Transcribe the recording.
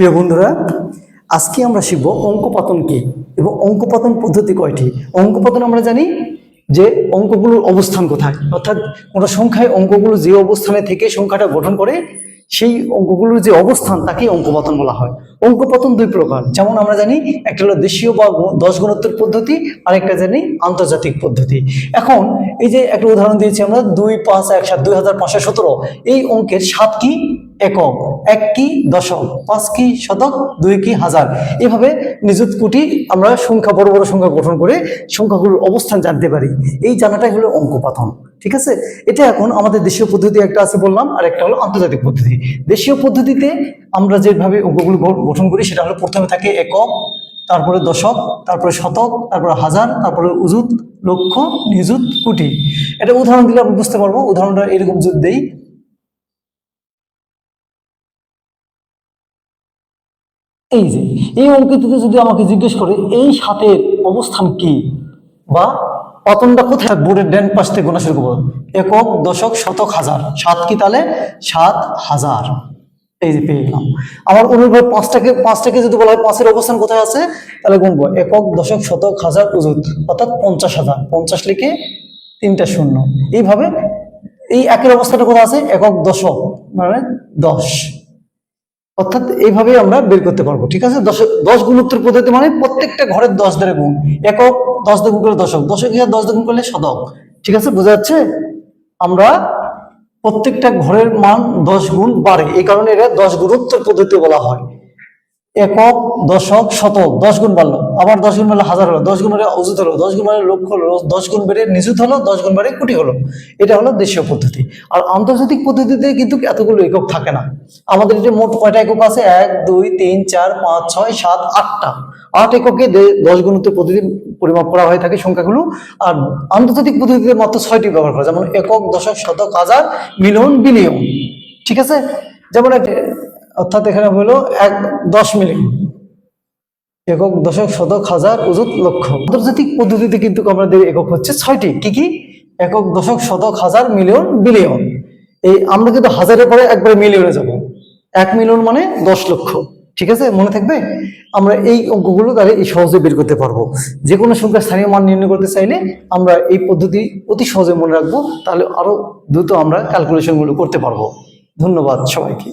প্রিয় বন্ধুরা, আজকে আমরা শিখব অঙ্কপাতন কি এবং অঙ্কপাতন পদ্ধতি কয়টি? অঙ্কপাতন আমরা জানি যে অঙ্কগুলোর অবস্থান কোথায়। অর্থাৎ কোনো সংখ্যায় অঙ্কগুলো যে অবস্থানে থেকে সংখ্যাটা গঠন করে, সেই অঙ্কগুলোর যে অবস্থান, তাকেই অঙ্কপাতন বলা হয়। অঙ্কপাতন দুই প্রকার। যেমন আমরা জানি, একটা হলো দেশীয় বা দশ গুণোত্তর পদ্ধতি আর একটা জানি আন্তর্জাতিক পদ্ধতি। এখন এই যে একটা উদাহরণ দিয়েছি আমরা, দুই পাঁচ এক সাত, দুই হাজার পাঁচশো সতেরো, এই অঙ্কের সাত কি? একক, এক কি দশক, পাঁচ কি শতক, দুই কি হাজার। এভাবে নিযুত কোটি আমরা সংখ্যা, বড় বড় সংখ্যা গঠন করে সংখ্যাগুলোর অবস্থান জানতে পারি। এই জানাটাই হলো অঙ্কপাথন ঠিক আছে? এটা এখন আমাদের দেশীয় পদ্ধতি একটা আছে বললাম, আর একটা হলো আন্তর্জাতিক পদ্ধতি। দেশীয় পদ্ধতিতে আমরা যেভাবে অঙ্কগুলো গঠন করি, সেটা হলো প্রথমে থাকে একক, তারপরে দশক, তারপরে শতক, তারপরে হাজার, তারপরে উজুত লক্ষ, নিযুত, কোটি। এটা উদাহরণ দিলে আমরা বুঝতে পারব। উদাহরণটা এরকম যদি দেই এই যে, এই অঙ্কিততে যদি আমাকে জিজ্ঞেস করে, এই সাতের অবস্থান কি? বা পতনটা কোথায়? বোর্ডের ড্যান পাশ থেকে গোনা শুরু করব। একক, দশক, শতক, হাজার। সাত কি তাহলে সাত হাজার। এই যে পেয়ে গেলাম। আমার অনুভব পাঁচটাকে পাঁচটাকে যদি বলা হয়, পাঁচের অবস্থান কোথায় আছে? তাহলে গুনবো, একক, দশক, শতক, হাজার, উজুত। অর্থাৎ পঞ্চাশ হাজার। পঞ্চাশ লিখে তিনটা শূন্য। এইভাবে, এই একের অবস্থাটা কোথায় আছে? একক, দশক মানে দশ। অর্থাৎ এইভাবেই আমরা বের করতে পারব, ঠিক আছে? দশ দশ গুণোত্তর পদ্ধতি মানে প্রত্যেকটা ঘরের দশ দ্বারা গুণ। একক দশ দ্বারা গুণ করলে দশক দশক হিসাবে দশ দ্বারা গুণ করলে শতক, ঠিক আছে? বোঝা যাচ্ছে? আমরা প্রত্যেকটা ঘরের মান দশ গুণ বাড়ে, এই কারণে এটা দশ গুণোত্তর পদ্ধতি বলা হয়। একক, দশক, শতক, দশ গুণ বাড়লো। আবার দশ গুণ বাড়লে হাজার হলো, দশ গুণ বাড়ে অযুত হলো, দশ গুণ বাড়ে লক্ষ হলো, দশ গুণ বেড়ে নিযুত হলো, দশ গুণ বাড়ে কোটি হলো। এটা হলো দেশীয় পদ্ধতি। আর আন্তর্জাতিক পদ্ধতিতে কিন্তু এতগুলো একক থাকে না। আমাদের এটা মোট কয়টা একক আছে? এক, দুই, তিন, চার, পাঁচ, ছয়, সাত, আটটা। আট এককে দশ গুণিত পদ্ধতি পরিমাপ করা হয়ে থাকে সংখ্যাগুলো। আর আন্তর্জাতিক পদ্ধতিতে মাত্র ছয়টি ব্যবহার করা যেমন একক, দশক, শতক, হাজার, মিলিয়ন, বিলিয়ন। ঠিক আছে? যেমন অর্থাৎ এখানে হলো এক দশ মিলিয়ন একক দশক শতক হাজার অযুত লক্ষ। আন্তর্জাতিক পদ্ধতিতে কিন্তু আমরা আমাদের একক হচ্ছে ছয়টি। কি কি? একক দশক শতক হাজার মিলিয়ন বিলিয়ন। এই আমরা কিন্তু হাজারের পরে একবারে মিলিয়নে যাব। এক মিলিয়ন মানে দশ লক্ষ। ঠিক আছে? মনে থাকবে? আমরা এই অঙ্কগুলো তাহলে এই সহজে বের করতে পারব। যে কোনো সংখ্যার স্থানীয় মান নির্ণয় করতে চাইলে আমরা এই পদ্ধতি অতি সহজে মনে রাখব। তাহলে আরও দ্রুত আমরা ক্যালকুলেশনগুলো করতে পারব। ধন্যবাদ সবাইকে।